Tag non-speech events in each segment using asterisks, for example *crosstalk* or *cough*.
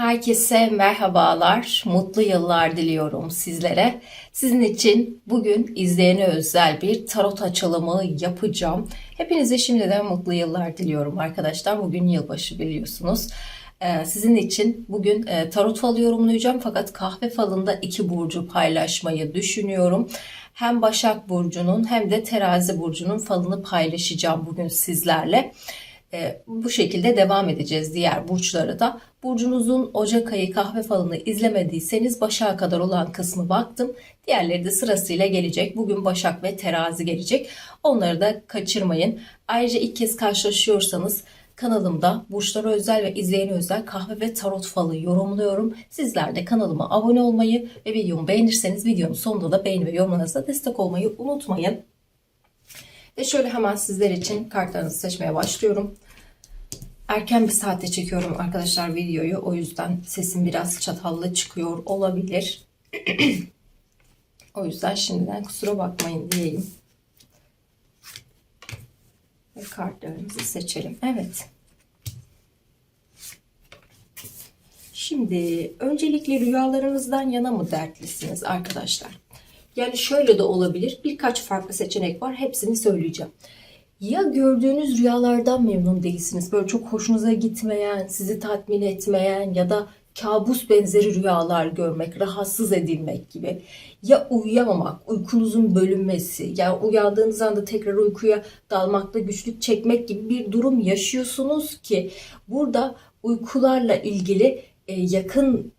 Herkese merhabalar, mutlu yıllar diliyorum sizlere. Sizin için bugün izleyene özel bir tarot açılımı yapacağım. Hepinize şimdiden mutlu yıllar diliyorum arkadaşlar. Bugün yılbaşı biliyorsunuz. Ee, Sizin için bugün e, tarot falı yorumlayacağım fakat kahve falında iki burcu paylaşmayı düşünüyorum. Hem Başak Burcu'nun hem de Terazi Burcu'nun falını paylaşacağım bugün sizlerle. E, bu şekilde devam edeceğiz diğer burçları da. Burcunuzun Ocak ayı kahve falını izlemediyseniz Başak'a kadar olan kısmı baktım. Diğerleri de sırasıyla gelecek. Bugün Başak ve Terazi gelecek. Onları da kaçırmayın. Ayrıca ilk kez karşılaşıyorsanız kanalımda burçlara özel ve izleyene özel kahve ve tarot falı yorumluyorum. Sizler de kanalıma abone olmayı ve videomu beğenirseniz videonun sonunda da beğeni ve yorumlarınızla destek olmayı unutmayın. Ve şöyle hemen sizler için kartlarınızı seçmeye başlıyorum. Erken bir saatte çekiyorum arkadaşlar videoyu. O yüzden sesim biraz çatallı çıkıyor olabilir. *clears throat* o yüzden şimdiden kusura bakmayın diyeyim. Ve kartlarımızı seçelim. Evet. Şimdi öncelikle rüyalarınızdan yana mı dertlisiniz arkadaşlar? Yani şöyle de olabilir. Birkaç farklı seçenek var. Hepsini söyleyeceğim. Ya gördüğünüz rüyalardan memnun değilsiniz. Böyle çok hoşunuza gitmeyen, sizi tatmin etmeyen ya da kabus benzeri rüyalar görmek, rahatsız edilmek gibi. Ya uyuyamamak, uykunuzun bölünmesi, yani uyandığınız anda tekrar uykuya dalmakta güçlük çekmek gibi bir durum yaşıyorsunuz ki burada uykularla ilgili e, yakın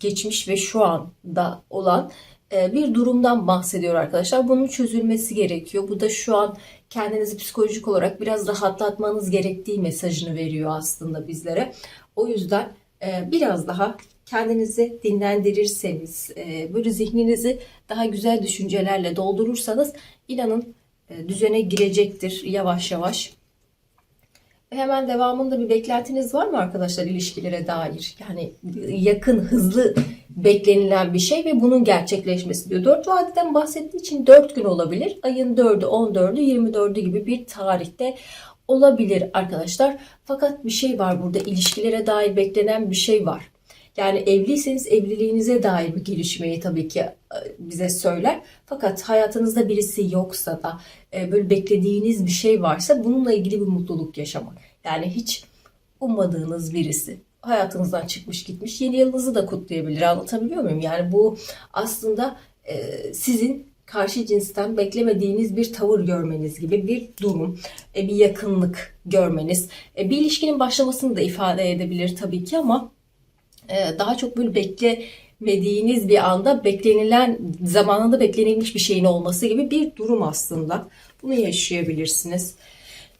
geçmiş ve şu anda olan bir durumdan bahsediyor arkadaşlar. Bunun çözülmesi gerekiyor. Bu da şu an kendinizi psikolojik olarak biraz rahatlatmanız gerektiği mesajını veriyor aslında bizlere. O yüzden e, biraz daha kendinizi dinlendirirseniz, e, böyle zihninizi daha güzel düşüncelerle doldurursanız inanın düzene girecektir yavaş yavaş. Hemen devamında bir beklentiniz var mı arkadaşlar ilişkilere dair? Yani yakın, hızlı beklenilen bir şey ve bunun gerçekleşmesi diyor. Dört vadiden bahsettiği için dört gün olabilir. Ayın dördü, on dördü, yirmi dördü gibi bir tarihte olabilir arkadaşlar. Fakat bir şey var burada. ilişkilere dair beklenen bir şey var. Yani evliyseniz evliliğinize dair bir gelişmeyi tabii ki bize söyler. Fakat hayatınızda birisi yoksa da böyle beklediğiniz bir şey varsa bununla ilgili bir mutluluk yaşamak. Yani hiç ummadığınız birisi hayatınızdan çıkmış gitmiş yeni yılınızı da kutlayabilir. Anlatabiliyor muyum? Yani bu aslında sizin karşı cinsten beklemediğiniz bir tavır görmeniz gibi bir durum, bir yakınlık görmeniz, bir ilişkinin başlamasını da ifade edebilir tabii ki ama daha çok böyle beklemediğiniz bir anda beklenilen zamanında beklenilmiş bir şeyin olması gibi bir durum aslında. Bunu yaşayabilirsiniz.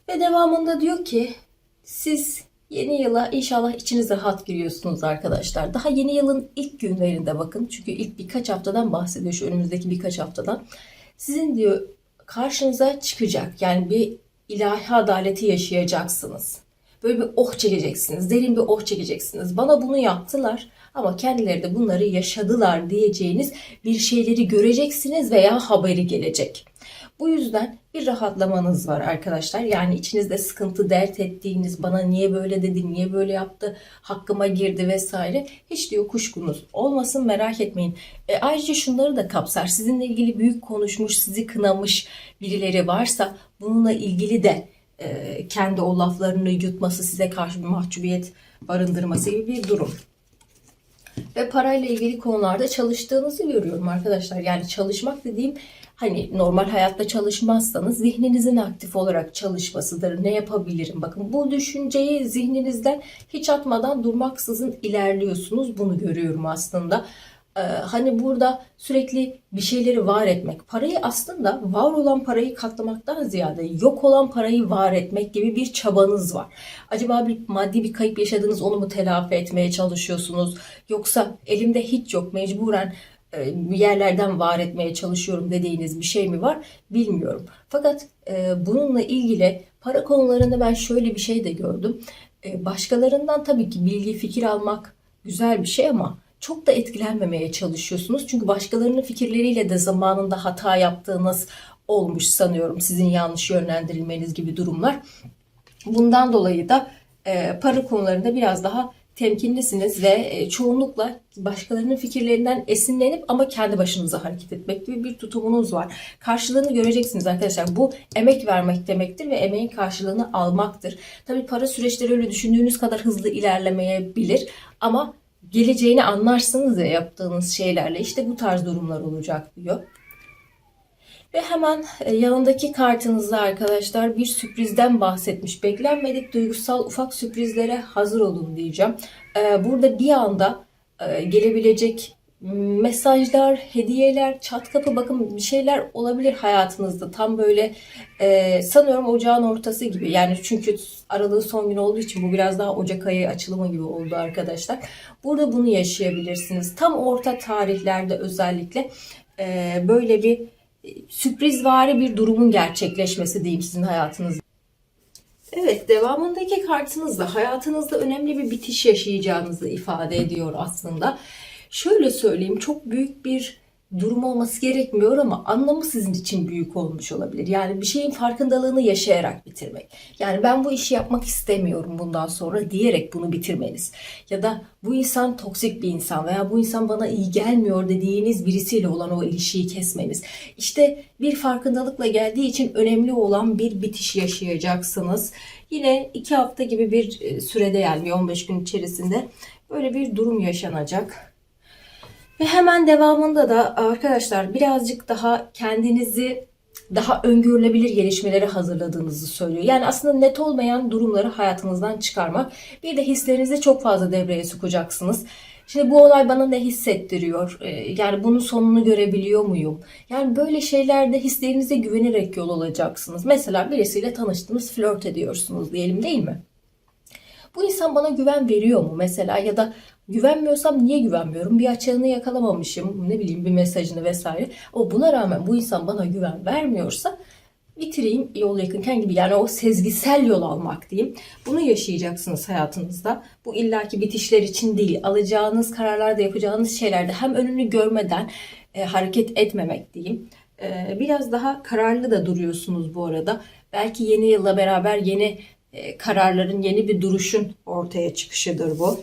Ve devamında diyor ki siz yeni yıla inşallah içiniz rahat giriyorsunuz arkadaşlar. Daha yeni yılın ilk günlerinde bakın. Çünkü ilk birkaç haftadan bahsediyor şu önümüzdeki birkaç haftadan. Sizin diyor karşınıza çıkacak. Yani bir ilahi adaleti yaşayacaksınız. Böyle bir oh çekeceksiniz. Derin bir oh çekeceksiniz. Bana bunu yaptılar ama kendileri de bunları yaşadılar diyeceğiniz bir şeyleri göreceksiniz veya haberi gelecek. Bu yüzden bir rahatlamanız var arkadaşlar. Yani içinizde sıkıntı dert ettiğiniz bana niye böyle dedi, niye böyle yaptı, hakkıma girdi vesaire. Hiç diyor kuşkunuz olmasın merak etmeyin. E, ayrıca şunları da kapsar. Sizinle ilgili büyük konuşmuş, sizi kınamış birileri varsa bununla ilgili de e, kendi o laflarını yutması, size karşı bir mahcubiyet barındırması gibi bir durum. Ve parayla ilgili konularda çalıştığınızı görüyorum arkadaşlar. Yani çalışmak dediğim hani normal hayatta çalışmazsanız zihninizin aktif olarak çalışmasıdır. Ne yapabilirim? Bakın bu düşünceyi zihninizden hiç atmadan durmaksızın ilerliyorsunuz. Bunu görüyorum aslında. Ee, hani burada sürekli bir şeyleri var etmek. Parayı aslında var olan parayı katlamaktan ziyade yok olan parayı var etmek gibi bir çabanız var. Acaba bir maddi bir kayıp yaşadınız onu mu telafi etmeye çalışıyorsunuz? Yoksa elimde hiç yok mecburen e, yerlerden var etmeye çalışıyorum dediğiniz bir şey mi var bilmiyorum. Fakat e, bununla ilgili para konularında ben şöyle bir şey de gördüm. E, başkalarından tabii ki bilgi fikir almak güzel bir şey ama çok da etkilenmemeye çalışıyorsunuz. Çünkü başkalarının fikirleriyle de zamanında hata yaptığınız olmuş sanıyorum. Sizin yanlış yönlendirilmeniz gibi durumlar. Bundan dolayı da para konularında biraz daha temkinlisiniz ve e, çoğunlukla başkalarının fikirlerinden esinlenip ama kendi başınıza hareket etmek gibi bir tutumunuz var. Karşılığını göreceksiniz arkadaşlar. Bu emek vermek demektir ve emeğin karşılığını almaktır. Tabii para süreçleri öyle düşündüğünüz kadar hızlı ilerlemeyebilir ama geleceğini anlarsınız ya yaptığınız şeylerle. İşte bu tarz durumlar olacak diyor. Ve hemen e, yanındaki kartınızda arkadaşlar bir sürprizden bahsetmiş. Beklenmedik duygusal ufak sürprizlere hazır olun diyeceğim. E, Burada bir anda e, gelebilecek mesajlar, hediyeler, çat kapı bakın bir şeyler olabilir hayatınızda. Tam böyle e, sanıyorum ocağın ortası gibi. Yani çünkü aralığın son gün olduğu için bu biraz daha Ocak ayı açılımı gibi oldu arkadaşlar. Burada bunu yaşayabilirsiniz. Tam orta tarihlerde özellikle e, böyle bir sürprizvari bir durumun gerçekleşmesi diyeyim sizin hayatınızda. Evet, devamındaki kartınız da hayatınızda önemli bir bitiş yaşayacağınızı ifade ediyor aslında. Şöyle söyleyeyim, çok büyük bir durum olması gerekmiyor ama anlamı sizin için büyük olmuş olabilir. Yani bir şeyin farkındalığını yaşayarak bitirmek. Yani ben bu işi yapmak istemiyorum bundan sonra diyerek bunu bitirmeniz. Ya da bu insan toksik bir insan veya bu insan bana iyi gelmiyor dediğiniz birisiyle olan o ilişkiyi kesmeniz. İşte bir farkındalıkla geldiği için önemli olan bir bitiş yaşayacaksınız. Yine iki hafta gibi bir e, sürede yani 15 gün içerisinde böyle bir durum yaşanacak. Ve hemen devamında da arkadaşlar birazcık daha kendinizi daha öngörülebilir gelişmelere hazırladığınızı söylüyor. Yani aslında net olmayan durumları hayatınızdan çıkarmak. Bir de hislerinizi çok fazla devreye sokacaksınız. Şimdi bu olay bana ne hissettiriyor? Ee, Yani bunun sonunu görebiliyor muyum? Yani böyle şeylerde hislerinize güvenerek yol alacaksınız. Mesela birisiyle tanıştınız, flört ediyorsunuz diyelim değil mi? Bu insan bana güven veriyor mu mesela ya da güvenmiyorsam niye güvenmiyorum? Bir açığını yakalamamışım, ne bileyim bir mesajını vesaire. O buna rağmen bu insan bana güven vermiyorsa bitireyim yol yakınken gibi yani o sezgisel yol almak diyeyim. Bunu yaşayacaksınız hayatınızda. Bu illaki bitişler için değil. Alacağınız kararlarda yapacağınız şeylerde hem önünü görmeden e, hareket etmemek diyeyim. E, biraz daha kararlı da duruyorsunuz bu arada. Belki yeni yılla beraber yeni kararların, yeni bir duruşun ortaya çıkışıdır bu.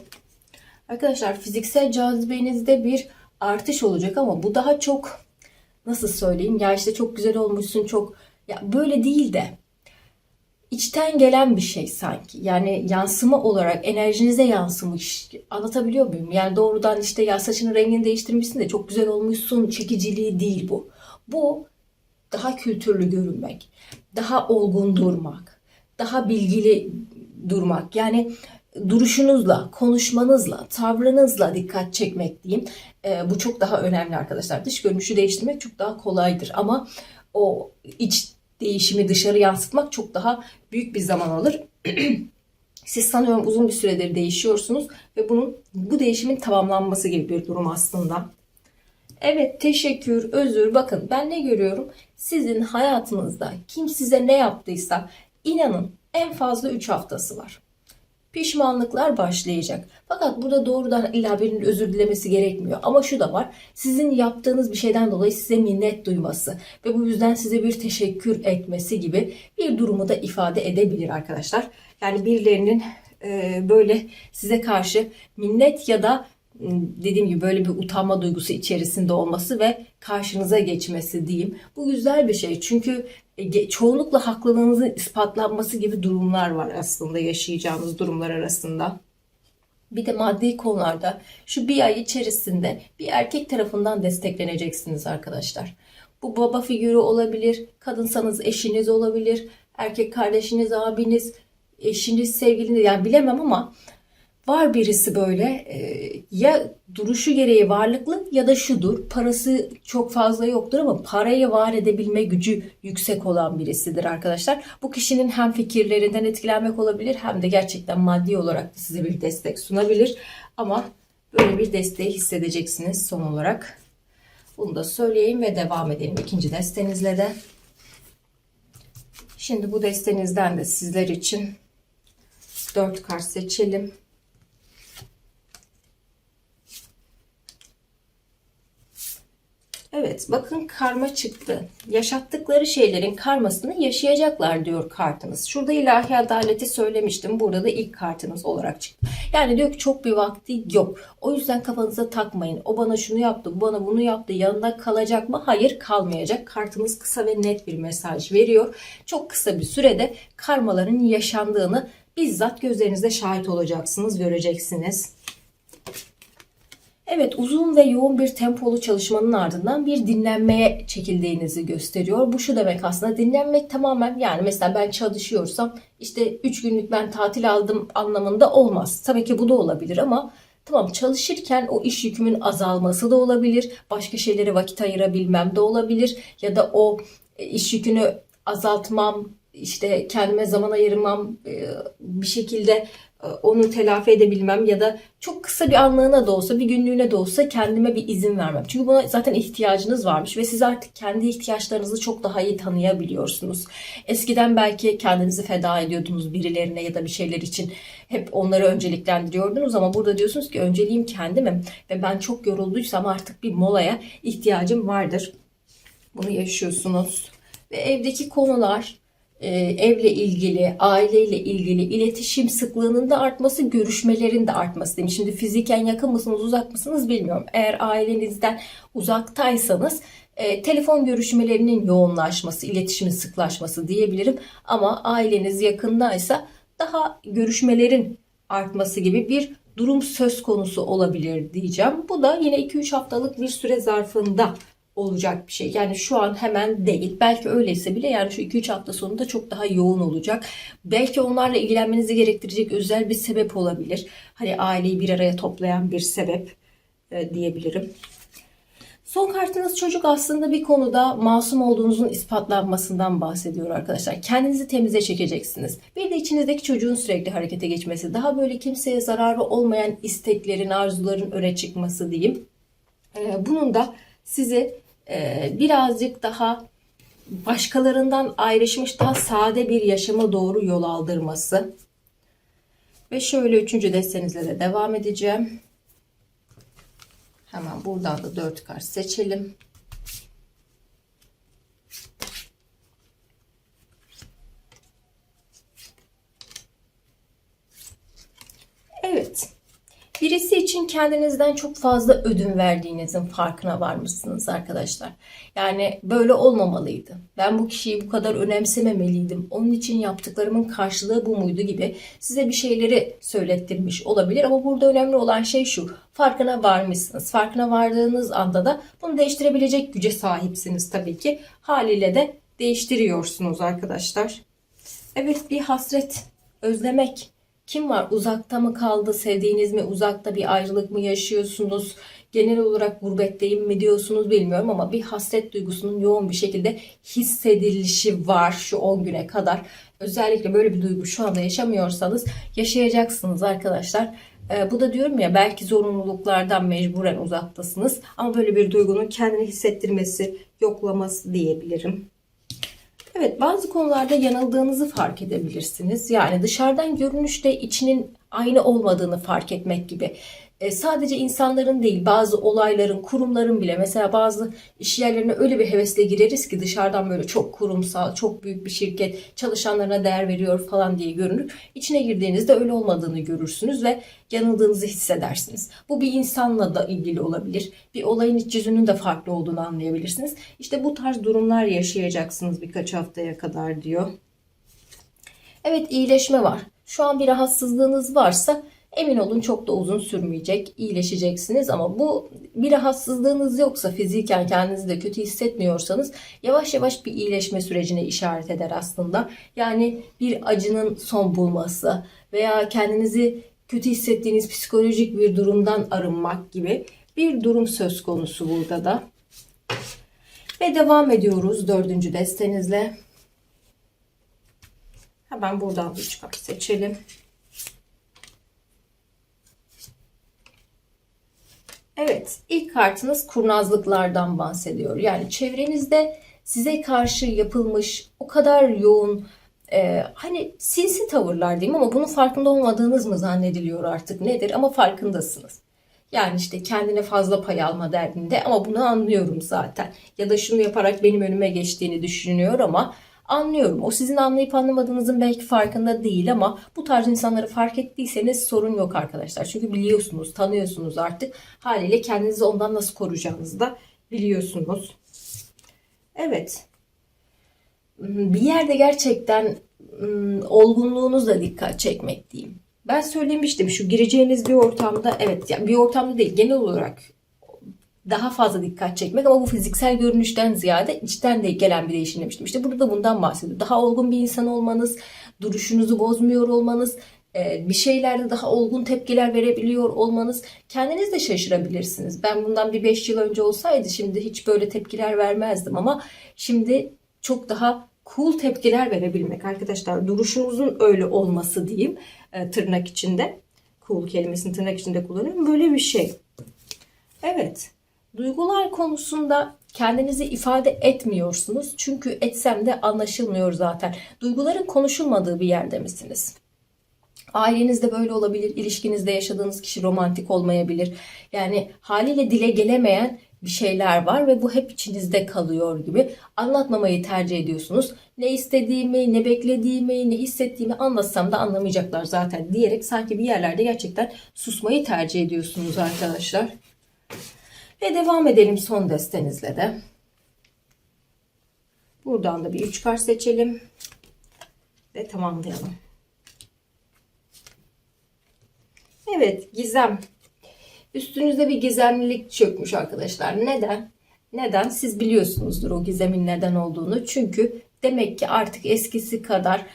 Arkadaşlar fiziksel cazibenizde bir artış olacak ama bu daha çok nasıl söyleyeyim ya işte çok güzel olmuşsun çok ya böyle değil de içten gelen bir şey sanki. Yani yansıma olarak enerjinize yansımış. Anlatabiliyor muyum? Yani doğrudan işte ya saçının rengini değiştirmişsin de çok güzel olmuşsun çekiciliği değil bu. Bu daha kültürlü görünmek, daha olgun durmak, daha bilgili durmak. Yani duruşunuzla, konuşmanızla, tavrınızla dikkat çekmek diyeyim. E, bu çok daha önemli arkadaşlar. Dış görünüşü değiştirmek çok daha kolaydır ama o iç değişimi dışarı yansıtmak çok daha büyük bir zaman alır. *clears throat* Siz sanıyorum uzun bir süredir değişiyorsunuz ve bunun bu değişimin tamamlanması gibi bir durum aslında. Evet teşekkür, özür. Bakın ben ne görüyorum? Sizin hayatınızda kim size ne yaptıysa inanın en fazla 3 haftası var pişmanlıklar başlayacak. Fakat burada doğrudan illa birinin özür dilemesi gerekmiyor. Ama şu da var. Sizin yaptığınız bir şeyden dolayı size minnet duyması ve bu yüzden size bir teşekkür etmesi gibi bir durumu da ifade edebilir arkadaşlar. Yani birilerinin böyle size karşı minnet ya da dediğim gibi böyle bir utanma duygusu içerisinde olması ve karşınıza geçmesi diyeyim. Bu güzel bir şey. Çünkü e, çoğunlukla haklılığınızın ispatlanması gibi durumlar var aslında yaşayacağımız durumlar arasında. Bir de maddi konularda şu bir ay içerisinde bir erkek tarafından destekleneceksiniz arkadaşlar. Bu baba figürü olabilir, kadınsanız eşiniz olabilir, erkek kardeşiniz, abiniz, eşiniz, sevgiliniz yani bilemem ama Var birisi böyle e, ya duruşu gereği varlıklı ya da şudur parası çok fazla yoktur ama parayı var edebilme gücü yüksek olan birisidir arkadaşlar. Bu kişinin hem fikirlerinden etkilenmek olabilir hem de gerçekten maddi olarak da size bir destek sunabilir. Ama böyle bir desteği hissedeceksiniz son olarak. Bunu da söyleyeyim ve devam edelim ikinci destenizle de. Şimdi bu destenizden de sizler için 4 kart seçelim. Evet bakın karma çıktı. Yaşattıkları şeylerin karmasını yaşayacaklar diyor kartınız. Şurada ilahi adaleti söylemiştim. Burada da ilk kartınız olarak çıktı. Yani diyor ki çok bir vakti yok. O yüzden kafanıza takmayın. O bana şunu yaptı, bana bunu yaptı. Yanında kalacak mı? Hayır kalmayacak. Kartınız kısa ve net bir mesaj veriyor. Çok kısa bir sürede karmaların yaşandığını bizzat gözlerinizle şahit olacaksınız, göreceksiniz. Evet uzun ve yoğun bir tempolu çalışmanın ardından bir dinlenmeye çekildiğinizi gösteriyor. Bu şu demek aslında dinlenmek tamamen yani mesela ben çalışıyorsam işte 3 günlük ben tatil aldım anlamında olmaz. Tabii ki bu da olabilir ama tamam çalışırken o iş yükümün azalması da olabilir. Başka şeylere vakit ayırabilmem de olabilir. Ya da o e, iş yükünü azaltmam, işte kendime zaman ayırmam, e, bir şekilde onu telafi edebilmem ya da çok kısa bir anlığına da olsa bir günlüğüne de olsa kendime bir izin vermem. Çünkü buna zaten ihtiyacınız varmış ve siz artık kendi ihtiyaçlarınızı çok daha iyi tanıyabiliyorsunuz. Eskiden belki kendinizi feda ediyordunuz birilerine ya da bir şeyler için hep onları önceliklendiriyordunuz ama burada diyorsunuz ki önceliğim kendimim ve ben çok yorulduysam artık bir molaya ihtiyacım vardır. Bunu yaşıyorsunuz ve evdeki konular e, evle ilgili, aileyle ilgili iletişim sıklığının da artması, görüşmelerin de artması demiş. Şimdi fiziken yakın mısınız, uzak mısınız bilmiyorum. Eğer ailenizden uzaktaysanız e, telefon görüşmelerinin yoğunlaşması, iletişimin sıklaşması diyebilirim. Ama aileniz yakındaysa daha görüşmelerin artması gibi bir durum söz konusu olabilir diyeceğim. Bu da yine 2-3 haftalık bir süre zarfında olacak bir şey. Yani şu an hemen değil. Belki öyleyse bile yani şu 2-3 hafta sonunda çok daha yoğun olacak. Belki onlarla ilgilenmenizi gerektirecek özel bir sebep olabilir. Hani aileyi bir araya toplayan bir sebep e, diyebilirim. Son kartınız çocuk aslında bir konuda masum olduğunuzun ispatlanmasından bahsediyor arkadaşlar. Kendinizi temize çekeceksiniz. Bir de içinizdeki çocuğun sürekli harekete geçmesi, daha böyle kimseye zararı olmayan isteklerin, arzuların öne çıkması diyeyim. E, bunun da sizi e, birazcık daha başkalarından ayrışmış daha sade bir yaşama doğru yol aldırması. Ve şöyle üçüncü destenizle de devam edeceğim. Hemen buradan da dört kart seçelim. Evet. Birisi için kendinizden çok fazla ödün verdiğinizin farkına varmışsınız arkadaşlar. Yani böyle olmamalıydı. Ben bu kişiyi bu kadar önemsememeliydim. Onun için yaptıklarımın karşılığı bu muydu gibi size bir şeyleri söylettirmiş olabilir. Ama burada önemli olan şey şu. Farkına varmışsınız. Farkına vardığınız anda da bunu değiştirebilecek güce sahipsiniz tabii ki. Haliyle de değiştiriyorsunuz arkadaşlar. Evet bir hasret, özlemek, kim var? Uzakta mı kaldı? Sevdiğiniz mi? Uzakta bir ayrılık mı yaşıyorsunuz? Genel olarak gurbetteyim mi diyorsunuz bilmiyorum ama bir hasret duygusunun yoğun bir şekilde hissedilişi var şu 10 güne kadar. Özellikle böyle bir duygu şu anda yaşamıyorsanız yaşayacaksınız arkadaşlar. Ee, bu da diyorum ya belki zorunluluklardan mecburen uzaktasınız ama böyle bir duygunun kendini hissettirmesi, yoklaması diyebilirim. Evet bazı konularda yanıldığınızı fark edebilirsiniz. Yani dışarıdan görünüşte içinin aynı olmadığını fark etmek gibi. E, sadece insanların değil bazı olayların, kurumların bile mesela bazı iş yerlerine öyle bir hevesle gireriz ki dışarıdan böyle çok kurumsal, çok büyük bir şirket çalışanlarına değer veriyor falan diye görünür. İçine girdiğinizde öyle olmadığını görürsünüz ve yanıldığınızı hissedersiniz. Bu bir insanla da ilgili olabilir. Bir olayın iç yüzünün de farklı olduğunu anlayabilirsiniz. İşte bu tarz durumlar yaşayacaksınız birkaç haftaya kadar diyor. Evet iyileşme var. Şu an bir rahatsızlığınız varsa Emin olun çok da uzun sürmeyecek, iyileşeceksiniz ama bu bir rahatsızlığınız yoksa fiziken kendinizi de kötü hissetmiyorsanız yavaş yavaş bir iyileşme sürecine işaret eder aslında. Yani bir acının son bulması veya kendinizi kötü hissettiğiniz psikolojik bir durumdan arınmak gibi bir durum söz konusu burada da. Ve devam ediyoruz dördüncü destenizle. Hemen buradan 3 kart seçelim. Evet, ilk kartınız kurnazlıklardan bahsediyor. Yani çevrenizde size karşı yapılmış o kadar yoğun e, hani sinsi tavırlar diyeyim ama bunun farkında olmadığınız mı zannediliyor artık nedir ama farkındasınız. Yani işte kendine fazla pay alma derdinde ama bunu anlıyorum zaten. Ya da şunu yaparak benim önüme geçtiğini düşünüyor ama Anlıyorum. O sizin anlayıp anlamadığınızın belki farkında değil ama bu tarz insanları fark ettiyseniz sorun yok arkadaşlar. Çünkü biliyorsunuz, tanıyorsunuz artık. Haliyle kendinizi ondan nasıl koruyacağınızı da biliyorsunuz. Evet. Bir yerde gerçekten ım, olgunluğunuzla dikkat çekmek diyeyim. Ben söylemiştim şu gireceğiniz bir ortamda evet yani bir ortamda değil genel olarak daha fazla dikkat çekmek ama bu fiziksel görünüşten ziyade içten de gelen bir değişim demiştim. İşte burada da bundan bahsediyor. Daha olgun bir insan olmanız, duruşunuzu bozmuyor olmanız, e, bir şeylerde daha olgun tepkiler verebiliyor olmanız kendiniz de şaşırabilirsiniz. Ben bundan bir 5 yıl önce olsaydı şimdi hiç böyle tepkiler vermezdim ama şimdi çok daha cool tepkiler verebilmek arkadaşlar. Duruşunuzun öyle olması diyeyim e, tırnak içinde. Cool kelimesini tırnak içinde kullanıyorum. Böyle bir şey. Evet. Duygular konusunda kendinizi ifade etmiyorsunuz. Çünkü etsem de anlaşılmıyor zaten. Duyguların konuşulmadığı bir yerde misiniz? Ailenizde böyle olabilir, ilişkinizde yaşadığınız kişi romantik olmayabilir. Yani haliyle dile gelemeyen bir şeyler var ve bu hep içinizde kalıyor gibi. Anlatmamayı tercih ediyorsunuz. Ne istediğimi, ne beklediğimi, ne hissettiğimi anlatsam da anlamayacaklar zaten diyerek sanki bir yerlerde gerçekten susmayı tercih ediyorsunuz arkadaşlar. Ve devam edelim son destenizle de. Buradan da bir üç kart seçelim. Ve tamamlayalım. Evet gizem. Üstünüzde bir gizemlilik çökmüş arkadaşlar. Neden? Neden? Siz biliyorsunuzdur o gizemin neden olduğunu. Çünkü demek ki artık eskisi kadar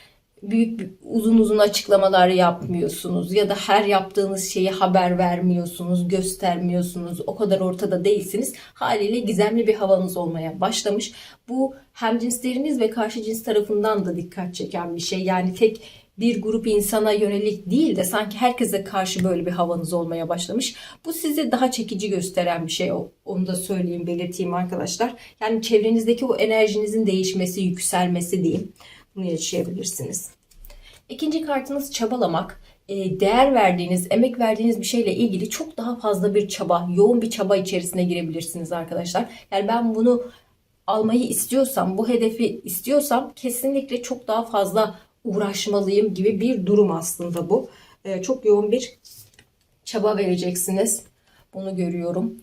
büyük uzun uzun açıklamalar yapmıyorsunuz ya da her yaptığınız şeyi haber vermiyorsunuz, göstermiyorsunuz. O kadar ortada değilsiniz. Haliyle gizemli bir havanız olmaya başlamış. Bu hem cinsleriniz ve karşı cins tarafından da dikkat çeken bir şey. Yani tek bir grup insana yönelik değil de sanki herkese karşı böyle bir havanız olmaya başlamış. Bu sizi daha çekici gösteren bir şey. Onu da söyleyeyim, belirteyim arkadaşlar. Yani çevrenizdeki o enerjinizin değişmesi, yükselmesi diyeyim. Bunu yaşayabilirsiniz. İkinci kartınız çabalamak. E, Değer verdiğiniz, emek verdiğiniz bir şeyle ilgili çok daha fazla bir çaba, yoğun bir çaba içerisine girebilirsiniz arkadaşlar. Yani ben bunu almayı istiyorsam, bu hedefi istiyorsam kesinlikle çok daha fazla uğraşmalıyım gibi bir durum aslında bu. E, Çok yoğun bir çaba vereceksiniz. Bunu görüyorum.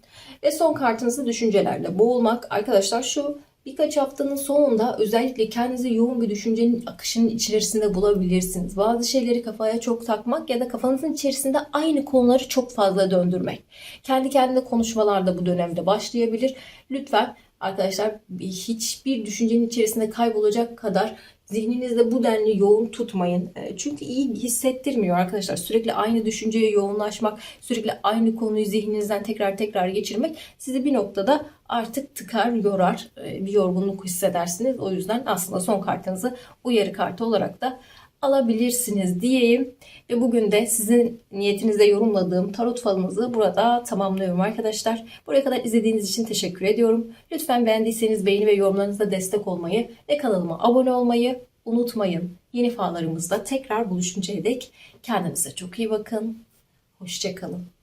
Ve son kartınızı düşüncelerle boğulmak. Arkadaşlar şu birkaç haftanın sonunda özellikle kendinizi yoğun bir düşüncenin akışının içerisinde bulabilirsiniz. Bazı şeyleri kafaya çok takmak ya da kafanızın içerisinde aynı konuları çok fazla döndürmek. Kendi kendine konuşmalar da bu dönemde başlayabilir. Lütfen arkadaşlar hiçbir düşüncenin içerisinde kaybolacak kadar Zihninizde bu denli yoğun tutmayın. E, Çünkü iyi hissettirmiyor arkadaşlar. Sürekli aynı düşünceye yoğunlaşmak, sürekli aynı konuyu zihninizden tekrar tekrar geçirmek sizi bir noktada artık tıkar, yorar, e, bir yorgunluk hissedersiniz. O yüzden aslında son kartınızı uyarı kartı olarak da alabilirsiniz diyeyim. Ve bugün de sizin niyetinizde yorumladığım tarot falınızı burada tamamlıyorum arkadaşlar. Buraya kadar izlediğiniz için teşekkür ediyorum. Lütfen beğendiyseniz beğeni ve yorumlarınızda destek olmayı ve kanalıma abone olmayı unutmayın. Yeni fallarımızda tekrar buluşuncaya dek kendinize çok iyi bakın. Hoşçakalın.